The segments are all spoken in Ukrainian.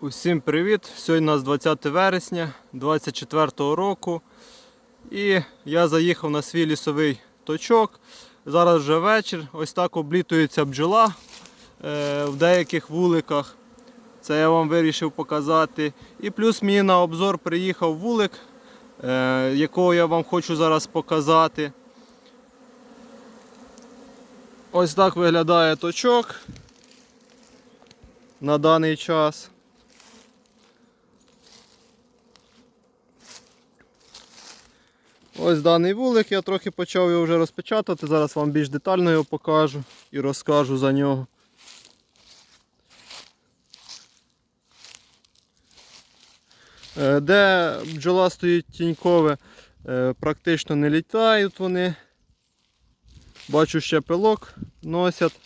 Усім привіт! Сьогодні у нас 20 вересня 24 року. І я заїхав на свій лісовий точок. Зараз вже вечір. Ось так облітується бджола е, в деяких вуликах. Це я вам вирішив показати. І плюс мені на обзор приїхав вулик, е, якого я вам хочу зараз показати. Ось так виглядає точок на даний час. Ось даний вулик, я трохи почав його вже розпечатати. Зараз вам більш детально його покажу і розкажу за нього. Е, Де бджола стоїть тінькове, е, практично не літають вони. Бачу ще пилок носять.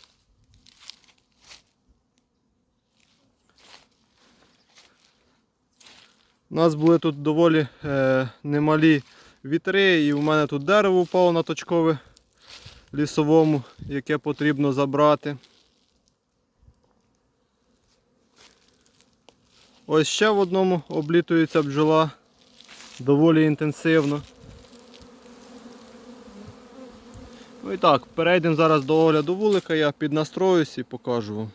У нас були тут доволі е, немалі вітри, і в мене тут дерево впало на точкове лісовому, яке потрібно забрати. Ось ще в одному облітується бджола доволі інтенсивно. Ну і так, перейдемо зараз до огляду вулика, я піднастроюсь і покажу вам.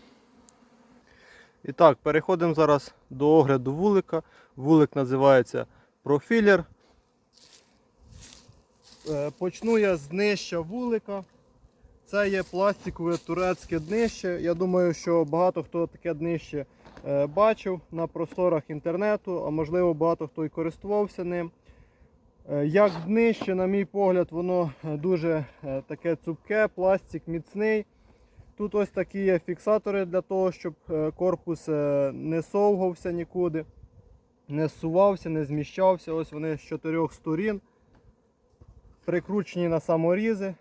І так, переходимо зараз до огляду вулика. Вулик називається профілер. Е, Почну я з днища вулика. Це є пластикове турецьке днище. Я думаю, що багато хто таке днище е, бачив на просторах інтернету, а можливо багато хто і користувався ним. Е, Як днище, на мій погляд, воно дуже таке цупке, пластик міцний. Тут ось такі є фіксатори для того, щоб корпус не совгався нікуди, не зсувався, не зміщався. Ось вони з чотирьох сторін прикручені на саморізи.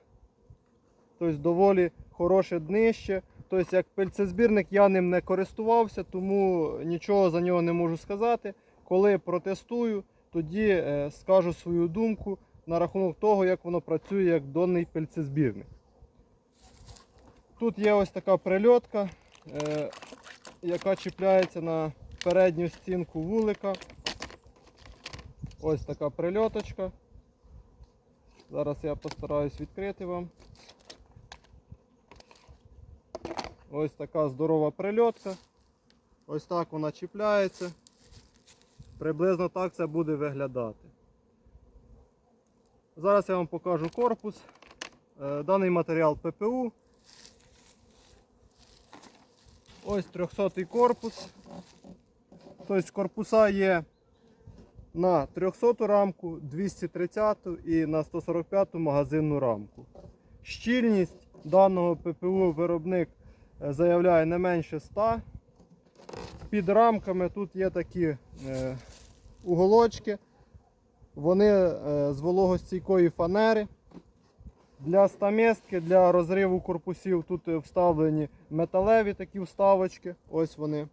Тобто доволі хороше днище. Тобто, як пильцезбірник я ним не користувався, тому нічого за нього не можу сказати. Коли протестую, тоді е, скажу свою думку на рахунок того, як воно працює як донний пильцезбірник. Тут є ось така прильотка, е, яка чіпляється на передню стінку вулика. Ось така прильоточка. Зараз я постараюсь відкрити вам. Ось така здорова прильотка. Ось так вона чіпляється. Приблизно так це буде виглядати. Зараз я вам покажу корпус. Е, Даний матеріал ППУ. Ось 300 корпус. Тобто корпуса є на 300 рамку, 230 і на 145 магазинну рамку. Щільність даного ППУ виробник е, заявляє не менше 100. Під рамками тут є такі е, уголочки. Вони е, з вологостійкої фанери. Для стаместки, для розриву корпусів тут е, вставлені металеві такі вставочки. Ось вони.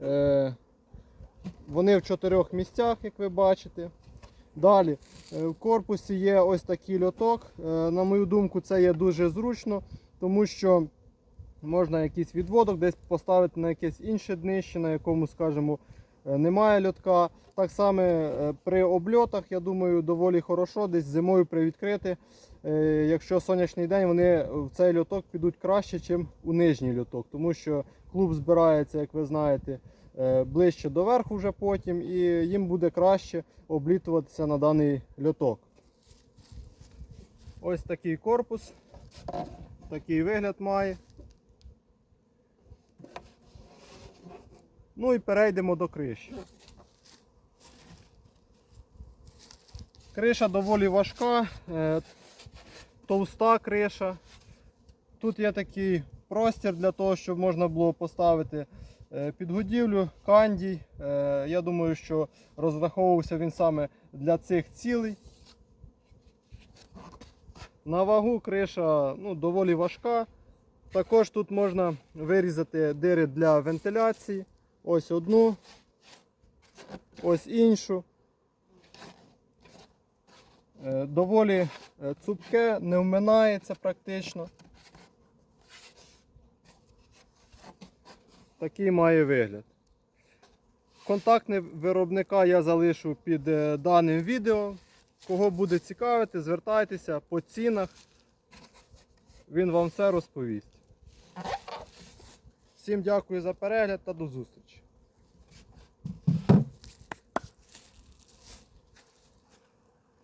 Е, вони в чотирьох місцях, як ви бачите. Далі е, в корпусі є ось такий льоток. Е, На мою думку, це є дуже зручно, тому що можна якийсь відводок десь поставити на якесь інше днище, на якому, скажімо, е, немає льотка. Так само при обльотах, я думаю, доволі хорошо десь зимою привідкрити. Якщо сонячний день, вони в цей льоток підуть краще, ніж у нижній льоток, тому що клуб збирається, як ви знаєте, ближче до верху вже потім, і їм буде краще облітуватися на даний льоток. Ось такий корпус, такий вигляд має. Ну і перейдемо до криші. Криша доволі важка, е, товста криша. Тут є такий простір для того, щоб можна було поставити е, підгодівлю, кандій. Е, Я думаю, що розраховувався він саме для цих цілей. На вагу криша ну, доволі важка. Також тут можна вирізати дири для вентиляції. Ось одну, ось іншу. Е, Доволі е, цупке, не вминається практично. Такий має вигляд. Контактний виробника я залишу під е, даним відео. Кого буде цікавити, звертайтеся по цінах. Він вам все розповість. Всім дякую за перегляд та до зустрічі.